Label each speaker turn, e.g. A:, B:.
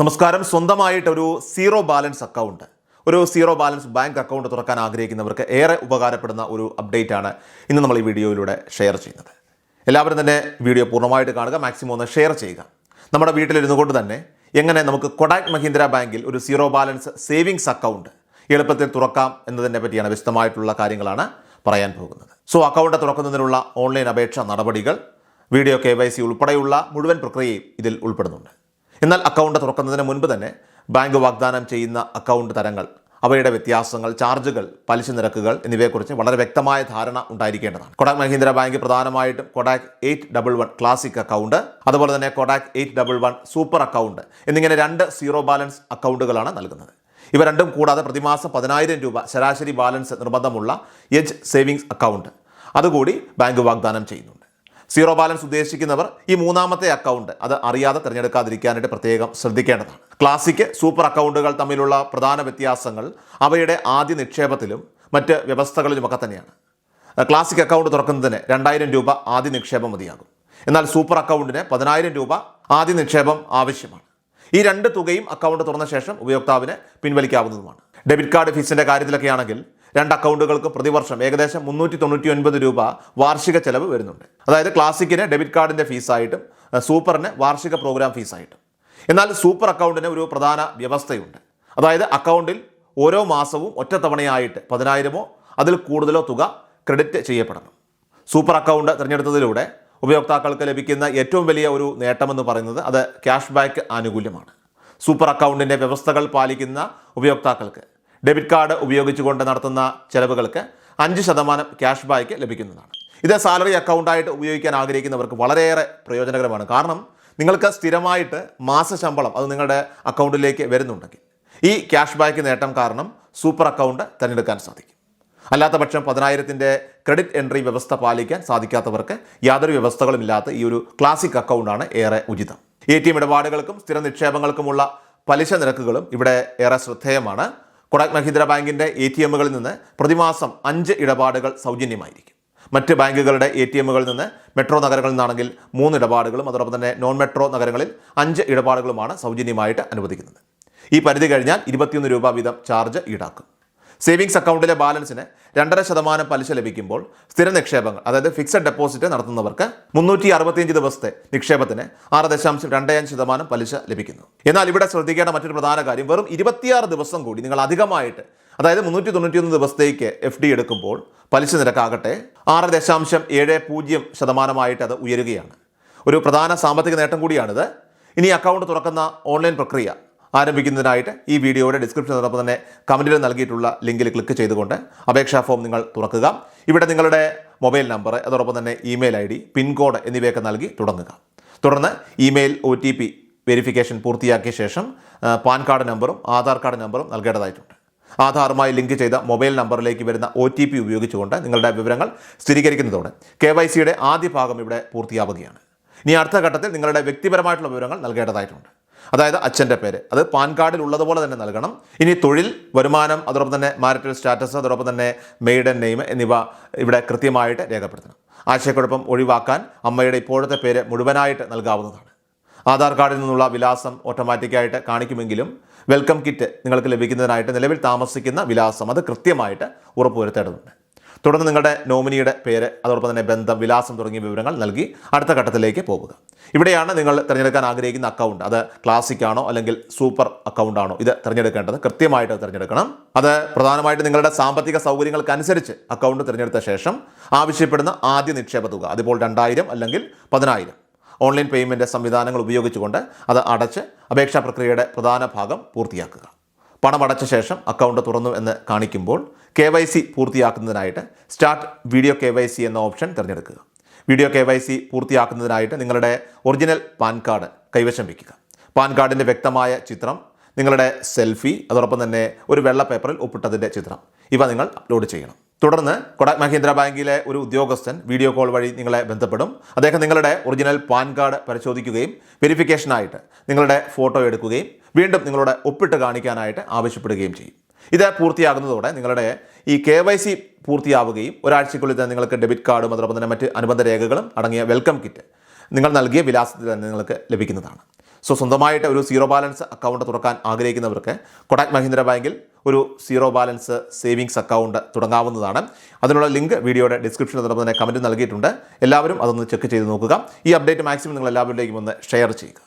A: നമസ്കാരം. സ്വന്തമായിട്ട് ഒരു സീറോ ബാലൻസ് അക്കൗണ്ട്. ഒരു സീറോ ബാലൻസ് ബാങ്ക് അക്കൗണ്ട് തുറക്കാൻ ആഗ്രഹിക്കുന്നവർക്ക് ഏറെ ഉപകാരപ്പെടുന്ന ഒരു അപ്ഡേറ്റ് ആണ് ഇന്ന് നമ്മൾ ഈ വീഡിയോയിലൂടെ ഷെയർ ചെയ്യുന്നത്. എല്ലാവരും തന്നെ വീഡിയോ പൂർണമായിട്ട് കാണുക മാക്സിമം ഒന്ന് ഷെയർ ചെയ്യുക. നമ്മുടെ വീട്ടിലിരുന്നു കൊണ്ട് തന്നെ എങ്ങനെ നമുക്ക് കൊടാക് മഹീന്ദ്ര ബാങ്കിൽ ഒരു സീറോ ബാലൻസ് സേവിങ്സ് അക്കൗണ്ട് എളുപ്പത്തിൽ തുറക്കാം എന്നതിനെ പറ്റിയാണ് വിശദമായിട്ടുള്ള കാര്യങ്ങളാണ് പറയാൻ പോകുന്നത്. സോ അക്കൗണ്ട് തുറക്കുന്നതിനുള്ള ഓൺലൈൻ അപേക്ഷ നടപടികൾ വീഡിയോ കെ വൈ സി ഉൾപ്പെടെയുള്ള മുഴുവൻ പ്രക്രിയയും ഇതിൽ ഉൾപ്പെടുന്നുണ്ട്. എന്നാൽ അക്കൗണ്ട് തുറക്കുന്നതിന് മുൻപ് തന്നെ ബാങ്ക് വാഗ്ദാനം ചെയ്യുന്ന അക്കൗണ്ട് തരങ്ങൾ അവയുടെ വ്യത്യാസങ്ങൾ ചാർജുകൾ പലിശ നിരക്കുകൾ എന്നിവയെക്കുറിച്ച് വളരെ വ്യക്തമായ ധാരണ ഉണ്ടായിരിക്കേണ്ടതാണ്. കൊടാക് മഹീന്ദ്ര ബാങ്ക് പ്രധാനമായിട്ടും Kotak eight double one classic account അതുപോലെ തന്നെ Kotak eight double one super account എന്നിങ്ങനെ രണ്ട് സീറോ ബാലൻസ് അക്കൗണ്ടുകളാണ് നൽകുന്നത്. ഇവ രണ്ടും കൂടാതെ പ്രതിമാസം പതിനായിരം രൂപ ശരാശരി ബാലൻസ് നിർബന്ധമുള്ള എജ് സേവിങ്സ് അക്കൗണ്ട്. അതുകൂടി ബാങ്ക് വാഗ്ദാനം ചെയ്യുന്നുണ്ട്. സീറോ ബാലൻസ് ഉദ്ദേശിക്കുന്നവർ ഈ മൂന്നാമത്തെ അക്കൗണ്ട് അത് അറിയാതെ തിരഞ്ഞെടുക്കാതിരിക്കാനായിട്ട് പ്രത്യേകം ശ്രദ്ധിക്കേണ്ടതാണ്. ക്ലാസിക് സൂപ്പർ അക്കൗണ്ടുകൾ തമ്മിലുള്ള പ്രധാന വ്യത്യാസങ്ങൾ അവയുടെ ആദ്യ നിക്ഷേപത്തിലും മറ്റ് വ്യവസ്ഥകളിലുമൊക്കെ തന്നെയാണ്. ക്ലാസിക് അക്കൗണ്ട് തുറക്കുന്നതിന് രണ്ടായിരം രൂപ ആദ്യ നിക്ഷേപം മതിയാകും. എന്നാൽ സൂപ്പർ അക്കൗണ്ടിന് പതിനായിരം രൂപ ആദ്യ നിക്ഷേപം ആവശ്യമാണ്. ഈ രണ്ട് തുകയും അക്കൗണ്ട് തുറന്ന ശേഷം ഉപയോക്താവിന് പിൻവലിക്കാവുന്നതുമാണ്. ഡെബിറ്റ് കാർഡ് ഫീസിന്റെ കാര്യത്തിലൊക്കെ ആണെങ്കിൽ രണ്ട് അക്കൗണ്ടുകൾക്ക് പ്രതിവർഷം ഏകദേശം മുന്നൂറ്റി തൊണ്ണൂറ്റി ഒൻപത് രൂപ വാർഷിക ചെലവ് വരുന്നുണ്ട്. അതായത് ക്ലാസിക്കിന് ഡെബിറ്റ് കാർഡിന്റെ ഫീസായിട്ടും സൂപ്പറിന് വാർഷിക പ്രോഗ്രാം ഫീസായിട്ടും. എന്നാൽ സൂപ്പർ അക്കൗണ്ടിന് ഒരു പ്രധാന വ്യവസ്ഥയുണ്ട്. അതായത് അക്കൗണ്ടിൽ ഓരോ മാസവും ഒറ്റത്തവണയായിട്ട് പതിനായിരമോ അതിൽ കൂടുതലോ തുക ക്രെഡിറ്റ് ചെയ്യപ്പെടണം. സൂപ്പർ അക്കൗണ്ട് തിരഞ്ഞെടുത്തതിലൂടെ ഉപയോക്താക്കൾക്ക് ലഭിക്കുന്ന ഏറ്റവും വലിയ ഒരു നേട്ടമെന്ന് പറയുന്നത് അത് ക്യാഷ് ബാക്ക് ആനുകൂല്യമാണ്. സൂപ്പർ അക്കൗണ്ടിന്റെ വ്യവസ്ഥകൾ പാലിക്കുന്ന ഉപയോക്താക്കൾക്ക് ഡെബിറ്റ് കാർഡ് ഉപയോഗിച്ചുകൊണ്ട് നടത്തുന്ന ചെലവുകൾക്ക് അഞ്ച് ശതമാനം ക്യാഷ് ബാക്ക് ലഭിക്കുന്നതാണ്. ഇത് സാലറി അക്കൗണ്ടായിട്ട് ഉപയോഗിക്കാൻ ആഗ്രഹിക്കുന്നവർക്ക് വളരെയേറെ പ്രയോജനകരമാണ്. കാരണം നിങ്ങൾക്ക് സ്ഥിരമായിട്ട് മാസ ശമ്പളം അത് നിങ്ങളുടെ അക്കൗണ്ടിലേക്ക് വരുന്നുണ്ടെങ്കിൽ ഈ ക്യാഷ് ബാക്ക് നേട്ടം കാരണം സൂപ്പർ അക്കൗണ്ട് തിരഞ്ഞെടുക്കാൻ സാധിക്കും. അല്ലാത്ത പക്ഷം പതിനായിരത്തിന്റെ ക്രെഡിറ്റ് എൻട്രി വ്യവസ്ഥ പാലിക്കാൻ സാധിക്കാത്തവർക്ക് യാതൊരു വ്യവസ്ഥകളും ഇല്ലാത്ത ഈ ഒരു ക്ലാസിക് അക്കൗണ്ടാണ് ഏറെ ഉചിതം. എ ടി എം ഇടപാടുകൾക്കും സ്ഥിര നിക്ഷേപങ്ങൾക്കുമുള്ള പലിശ നിരക്കുകളും ഇവിടെ ഏറെ ശ്രദ്ധേയമാണ്. കൊടാക് മഹീന്ദ്ര ബാങ്കിന്റെ എ ടി എമ്മുകളിൽ നിന്ന് പ്രതിമാസം അഞ്ച് ഇടപാടുകൾ സൗജന്യമായിരിക്കും. മറ്റ് ബാങ്കുകളുടെ എ ടി എമ്മുകളിൽ നിന്ന് മെട്രോ നഗരങ്ങളിൽ നിന്നാണെങ്കിൽ മൂന്ന് ഇടപാടുകളും അതോടൊപ്പം തന്നെ നോൺ മെട്രോ നഗരങ്ങളിൽ അഞ്ച് ഇടപാടുകളുമാണ് സൗജന്യമായിട്ട് അനുവദിക്കുന്നത്. ഈ പരിധി കഴിഞ്ഞാൽ ഇരുപത്തിയൊന്ന് രൂപ വീതം ചാർജ് ഈടാക്കും. സേവിങ്സ് അക്കൗണ്ടിലെ ബാലൻസിന് രണ്ടര ശതമാനം പലിശ ലഭിക്കുമ്പോൾ സ്ഥിര നിക്ഷേപങ്ങൾ അതായത് ഫിക്സഡ് ഡെപ്പോസിറ്റ് നടത്തുന്നവർക്ക് മുന്നൂറ്റി അറുപത്തിയഞ്ച് ദിവസത്തെ നിക്ഷേപത്തിന് ആറ് ദശാംശം രണ്ട് അഞ്ച് ശതമാനം പലിശ ലഭിക്കുന്നു. എന്നാൽ ഇവിടെ ശ്രദ്ധിക്കേണ്ട മറ്റൊരു പ്രധാന കാര്യം വെറും ഇരുപത്തിയാറ് ദിവസം കൂടി നിങ്ങൾ അധികമായിട്ട് അതായത് മുന്നൂറ്റി തൊണ്ണൂറ്റിയൊന്ന് ദിവസത്തേക്ക് എഫ് ഡി എടുക്കുമ്പോൾ പലിശ നിരക്കാകട്ടെ ആറ് ദശാംശം ഏഴ് പൂജ്യം ശതമാനമായിട്ട് അത് ഉയരുകയാണ്. ഒരു പ്രധാന സാമ്പത്തിക നേട്ടം കൂടിയാണിത്. ഇനി അക്കൗണ്ട് തുറക്കുന്ന ഓൺലൈൻ പ്രക്രിയ ആരംഭിക്കുന്നതിനായിട്ട് ഈ വീഡിയോയുടെ ഡിസ്ക്രിപ്ഷനോടൊപ്പം തന്നെ കമന്റിൽ നൽകിയിട്ടുള്ള ലിങ്കിൽ ക്ലിക്ക് ചെയ്തുകൊണ്ട് അപേക്ഷാ ഫോം നിങ്ങൾ തുറക്കുക. ഇവിടെ നിങ്ങളുടെ മൊബൈൽ നമ്പർ അതോടൊപ്പം തന്നെ ഇമെയിൽ ഐ ഡി പിൻകോഡ് എന്നിവയൊക്കെ നൽകി തുടങ്ങുക. തുടർന്ന് email O T P verification പൂർത്തിയാക്കിയ ശേഷം പാൻ കാർഡ് നമ്പറും ആധാർ കാർഡ് നമ്പറും നൽകേണ്ടതായിട്ടുണ്ട്. ആധാറുമായി ലിങ്ക് ചെയ്ത മൊബൈൽ നമ്പറിലേക്ക് വരുന്ന ഒ ടി പി ഉപയോഗിച്ചുകൊണ്ട് നിങ്ങളുടെ വിവരങ്ങൾ സ്ഥിരീകരിക്കുന്നതോടെ കെ വൈ സിയുടെ ആദ്യ ഭാഗം ഇവിടെ പൂർത്തിയാവുകയാണ്. ഇനി അടുത്ത ഘട്ടത്തിൽ നിങ്ങളുടെ വ്യക്തിപരമായിട്ടുള്ള വിവരങ്ങൾ നൽകേണ്ടതായിട്ടുണ്ട്. അതായത് അച്ഛന്റെ പേര്. അത് പാൻ കാർഡിൽ ഉള്ളതുപോലെ തന്നെ നൽകണം. ഇനി തൊഴിൽ വരുമാനം അതോടൊപ്പം തന്നെ മാരിറ്റൽ സ്റ്റാറ്റസ് അതോടൊപ്പം തന്നെ മെയ്ഡൻ നെയിം എന്നിവ ഇവിടെ കൃത്യമായിട്ട് രേഖപ്പെടുത്തണം. ആശയക്കുഴപ്പം ഒഴിവാക്കാൻ അമ്മയുടെ ഇപ്പോഴത്തെ പേര് മുഴുവനായിട്ട് നൽകാവുന്നതാണ്. ആധാർ കാർഡിൽ നിന്നുള്ള വിലാസം ഓട്ടോമാറ്റിക്കായിട്ട് കാണിക്കുമെങ്കിലും വെൽക്കം കിറ്റ് നിങ്ങൾക്ക് ലഭിക്കുന്നതിനായിട്ട് നിലവിൽ താമസിക്കുന്ന വിലാസം അത് കൃത്യമായിട്ട് ഉറപ്പുവരുത്തേണ്ടതുണ്ട്. തുടർന്ന് നിങ്ങളുടെ നോമിനിയുടെ പേര് അതോടൊപ്പം തന്നെ ബന്ധം വിലാസം തുടങ്ങിയ വിവരങ്ങൾ നൽകി അടുത്ത ഘട്ടത്തിലേക്ക് പോവുക ഇവിടെയാണ് നിങ്ങൾ തിരഞ്ഞെടുക്കാൻ ആഗ്രഹിക്കുന്ന അക്കൗണ്ട് അത് ക്ലാസിക് ആണോ അല്ലെങ്കിൽ സൂപ്പർ അക്കൗണ്ട് ആണോ? ഇത് തിരഞ്ഞെടുക്കേണ്ടത്. കൃത്യമായിട്ട് തിരഞ്ഞെടുക്കണം. അത് പ്രധാനമായിട്ട് നിങ്ങളുടെ സാമ്പത്തിക സൗകര്യങ്ങൾക്കനുസരിച്ച് അക്കൗണ്ട് തിരഞ്ഞെടുത്ത ശേഷം ആവശ്യപ്പെടുന്ന ആദ്യ നിക്ഷേപ തുക അതിപ്പോൾ രണ്ടായിരം അല്ലെങ്കിൽ പതിനായിരം. ഓൺലൈൻ പേയ്മെന്റ് സംവിധാനങ്ങൾ ഉപയോഗിച്ചുകൊണ്ട് അത് അടച്ച് അപേക്ഷാ പ്രക്രിയയുടെ പ്രധാന ഭാഗം പൂർത്തിയാക്കുക. പണം അടച്ച ശേഷം അക്കൗണ്ട് തുറന്നു എന്ന് കാണിക്കുമ്പോൾ K Y C പൂർത്തിയാക്കുന്നതിനായിട്ട് start video K Y C എന്ന ഓപ്ഷൻ തിരഞ്ഞെടുക്കുക. വീഡിയോ കെ വൈ സി പൂർത്തിയാക്കുന്നതിനായിട്ട് നിങ്ങളുടെ ഒറിജിനൽ പാൻ കാർഡ് കൈവശം വയ്ക്കുക. പാൻ കാർഡിന്റെ വ്യക്തമായ ചിത്രം നിങ്ങളുടെ സെൽഫി അതോടൊപ്പം തന്നെ ഒരു വെള്ള പേപ്പറിൽ ഒപ്പിട്ടതിന്റെ ചിത്രം. ഇവ നിങ്ങൾ അപ്ലോഡ് ചെയ്യണം. തുടർന്ന് കൊടാക് മഹീന്ദ്ര ബാങ്കിലെ ഒരു ഉദ്യോഗസ്ഥൻ വീഡിയോ കോൾ വഴി നിങ്ങളെ ബന്ധപ്പെടും. അദ്ദേഹം നിങ്ങളുടെ ഒറിജിനൽ പാൻ കാർഡ് പരിശോധിക്കുകയും വെരിഫിക്കേഷനായിട്ട് നിങ്ങളുടെ ഫോട്ടോ എടുക്കുകയും വീണ്ടും നിങ്ങളുടെ ഒപ്പിട്ട് കാണിക്കാനായിട്ട് ആവശ്യപ്പെടുകയും ചെയ്യും. ഇത് പൂർത്തിയാകുന്നതോടെ നിങ്ങളുടെ ഈ കെ വൈ സി പൂർത്തിയാവുകയും ഒരാഴ്ചയ്ക്കുള്ളിൽ തന്നെ നിങ്ങൾക്ക് ഡെബിറ്റ് കാർഡും അതോടൊപ്പം തന്നെ മറ്റ് അനുബന്ധ രേഖകളും അടങ്ങിയ വെൽക്കം കിറ്റ് നിങ്ങൾ നൽകിയ വിലാസത്തിൽ തന്നെ നിങ്ങൾക്ക് ലഭിക്കുന്നതാണ്. സോ സ്വന്തമായിട്ട് ഒരു സീറോ ബാലൻസ് അക്കൗണ്ട് തുറക്കാൻ ആഗ്രഹിക്കുന്നവർക്ക് കൊടാക് മഹീന്ദ്ര ബാങ്കിൽ ഒരു സീറോ ബാലൻസ് സേവിങ്സ് അക്കൗണ്ട് തുടങ്ങാവുന്നതാണ്. അതിനുള്ള ലിങ്ക് വീഡിയോയുടെ ഡിസ്ക്രിപ്ഷനിൽ തന്നെ കമന്റ് നൽകിയിട്ടുണ്ട്. എല്ലാവരും അതൊന്ന് ചെക്ക് ചെയ്ത് നോക്കുക. ഈ അപ്ഡേറ്റ് മാക്സിമം നിങ്ങൾ എല്ലാവരിലേക്കും ഒന്ന് ഷെയർ ചെയ്യുക.